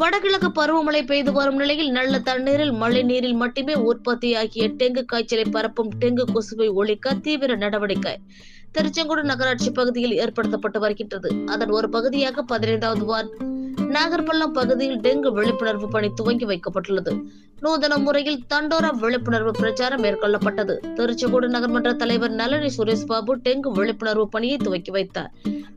வடகிழக்கு பருவமழை பெய்து வரும் நிலையில் நல்ல தண்ணீரில் மழை நீரில் மட்டுமே உற்பத்தியாகிய டெங்கு காய்ச்சலை பரப்பும் டெங்கு கொசுவை ஒழிக்க தீவிர நடவடிக்கை. திருச்செங்கோடு நகராட்சி பகுதியில் ஏற்படுத்தப்பட்டு வருகின்றது. அதன் ஒரு பகுதியாக பதினைந்தாவது வார்டு நாகர்பள்ளம் பகுதியில் டெங்கு விழிப்புணர்வு பணி துவங்கி வைக்கப்பட்டுள்ளது. நூதன முறையில் தண்டோரா விழிப்புணர்வு பிரச்சாரம் மேற்கொள்ளப்பட்டது. திருச்செங்கோடு நகர்மன்ற தலைவர் நளினி சுரேஷ் பாபு டெங்கு விழிப்புணர்வு பணியை துவக்கி வைத்தார்.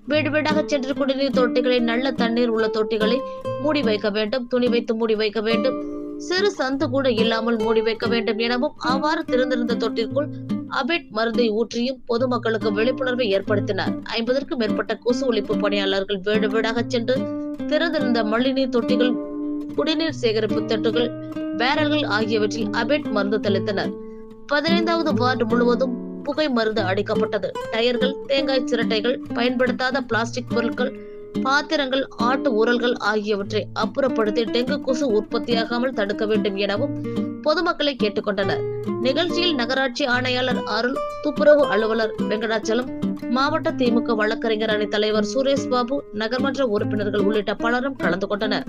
வீடு வீடாக சென்று குடிநீர் தொட்டிகளை நல்ல தண்ணீர் உள்ள தொட்டிகளை மூடி வைக்க வேண்டும் துணி வைத்து மூடி வைக்க வேண்டும். சிறு சந்து கூட இல்லாமல் மூடி வைக்க வேண்டும் எனவும் அவ்வாறு திறந்திருந்த தொட்டிற்குள் அபெட் மருந்தை ஊற்றியும் பொதுமக்களுக்கு விழிப்புணர்வை ஏற்படுத்தினார். ஐம்பதற்கும் மேற்பட்ட கொசு ஒழிப்பு பணியாளர்கள் வீடு வீடாக சென்று திறந்திருந்த மழைநீர் தொட்டிகள் குடிநீர் சேகரிப்பு தட்டுகள் பேரல்கள் ஆகியவற்றில் அபெட் மருந்து தெளித்தனர். பதினைந்தாவது வார்டு முழுவதும் புகை மருந்து அடிக்கப்பட்டது. டயர்கள் தேங்காய் சிரட்டைகள் பயன்படுத்தாத பிளாஸ்டிக் பொருட்கள் பாத்திரங்கள் ஆட்டு உரல்கள் ஆகியவற்றை அப்புறப்படுத்தி டெங்கு கொசு உற்பத்தியாகாமல் தடுக்க வேண்டும் எனவும் பொதுமக்களை கேட்டுக்கொண்டனர். நிகழ்ச்சியில் நகராட்சி ஆணையாளர் அருள் துப்புரவு அலுவலர் வெங்கடாச்சலம் மாவட்ட திமுக வழக்கறிஞர் அணி தலைவர் சுரேஷ் பாபு நகர்மன்ற உறுப்பினர்கள் உள்ளிட்ட பலரும் கலந்து கொண்டனர்.